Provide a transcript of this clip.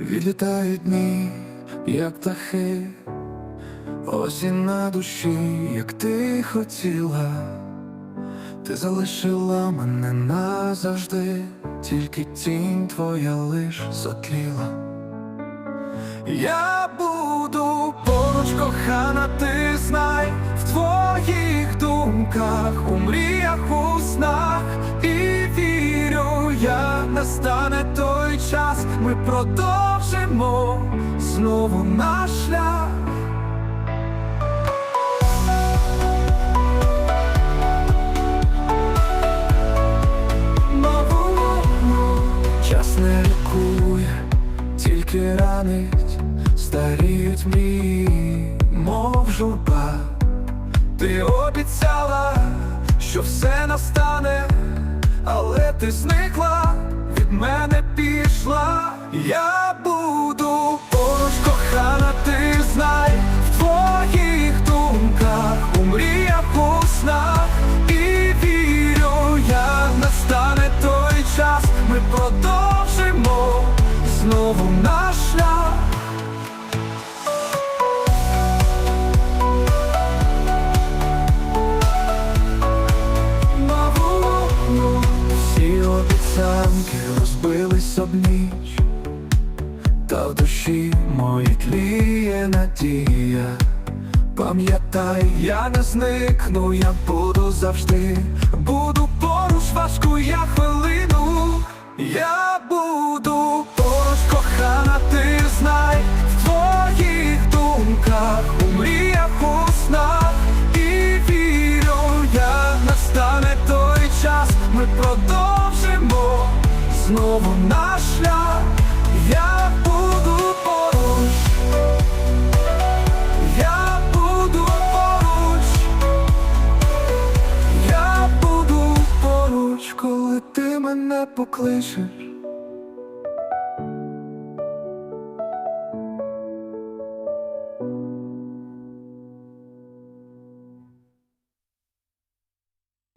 Відлітають дні, як птахи, осінь на душі, як ти хотіла, ти залишила мене назавжди, тільки тінь твоя лиш затліла. Я буду поруч, кохана, ти час, ми продовжимо знову наш шлях. Нову час не лікує, тільки ранить, старіють мрії, мов журба. Ти обіцяла, що все настане, але ти зникла, від мене. Я буду поруч, кохана, ти знай в твоїх думках, у мріях, у снах, і вірю, як настане той час, ми продовжимо знову наш шлях. Обіцянки розбились об ніч, та в душі моїй тліє надія. Пам'ятай, я не зникну, я буду завжди, буду поруч важку я хвилину. Я буду поруч, кохана, ти знай в твоїх думках, у мріях, у снах, і вірю, як настане той час, ми продовжимо знову на шлях. Я буду поруч. Я буду поруч, я буду поруч, коли ти мене покличеш.